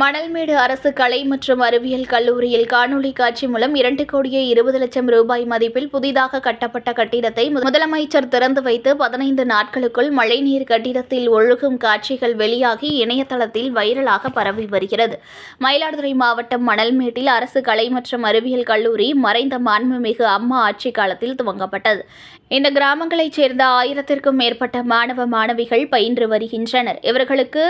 மணல்மேடு அரசு கலை மற்றும் அறிவியல் கல்லூரியில் காணொலி காட்சி மூலம் இரண்டு கோடியே இருபது லட்சம் ரூபாய் மதிப்பில் புதிதாக கட்டப்பட்ட கட்டிடத்தை முதலமைச்சர் திறந்து வைத்து பதினைந்து நாட்களுக்குள் மழைநீர் கட்டிடத்தில் ஒழுகும் காட்சிகள் வெளியாகி இணையதளத்தில் வைரலாக பரவி வருகிறது. மயிலாடுதுறை மாவட்டம் மணல்மேட்டில் அரசு கலை மற்றும் அறிவியல் கல்லூரி மறைந்த மாண்புமிகு அம்மா ஆட்சி காலத்தில் துவங்கப்பட்டது. இந்த கிராமங்களைச் சேர்ந்த ஆயிரத்திற்கும் மேற்பட்ட மாணவ மாணவிகள் பயின்று வருகின்றனர். இவர்களுக்கு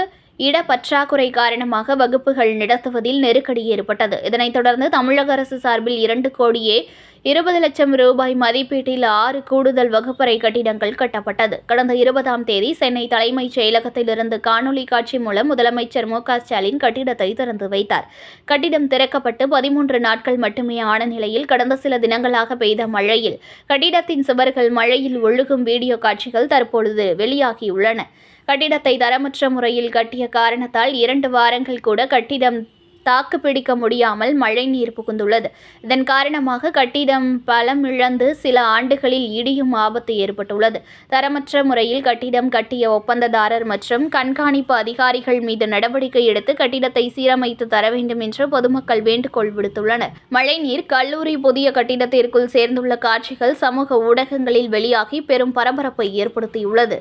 இடப்பற்றாக்குறை காரணமாக வகுப்புகள் நடத்துவதில் நெருக்கடி ஏற்பட்டது. இதனைத் தொடர்ந்து தமிழக அரசு சார்பில் இரண்டு கோடியே இருபது லட்சம் ரூபாய் மதிப்பீட்டில் ஆறு கூடுதல் வகுப்பறை கட்டிடங்கள் கட்டப்பட்டது. கடந்த இருபதாம் தேதி சென்னை தலைமைச் செயலகத்திலிருந்து காணொலி காட்சி மூலம் முதலமைச்சர் மு ஸ்டாலின் கட்டிடத்தை திறந்து வைத்தார். கட்டிடம் திறக்கப்பட்டு பதிமூன்று நாட்கள் மட்டுமே ஆன நிலையில் கடந்த சில தினங்களாக பெய்த மழையில் கட்டிடத்தின் சுவர்கள் மழையில் ஒழுகும் வீடியோ காட்சிகள் தற்பொழுது வெளியாகியுள்ளன. கட்டிடத்தை தரமற்ற முறையில் கட்டிய காரணத்தால் இரண்டு வாரங்கள் கூட கட்டிடம் தாக்கு பிடிக்க முடியாமல் மழை நீர் புகுந்துள்ளது. இதன் காரணமாக கட்டிடம் பலம் இழந்து சில ஆண்டுகளில் இடியும் ஆபத்து ஏற்பட்டுள்ளது. தரமற்ற முறையில் கட்டிடம் கட்டிய ஒப்பந்ததாரர் மற்றும் கண்காணிப்பு அதிகாரிகள் மீது நடவடிக்கை எடுத்து கட்டிடத்தை சீரமைத்து தர வேண்டும் என்று பொதுமக்கள் வேண்டுகோள் விடுத்துள்ளனர். மழைநீர் கல்லூரி புதிய கட்டிடத்திற்குள் சேர்ந்துள்ள காட்சிகள் சமூக ஊடகங்களில் வெளியாகி பெரும் பரபரப்பை ஏற்படுத்தியுள்ளது.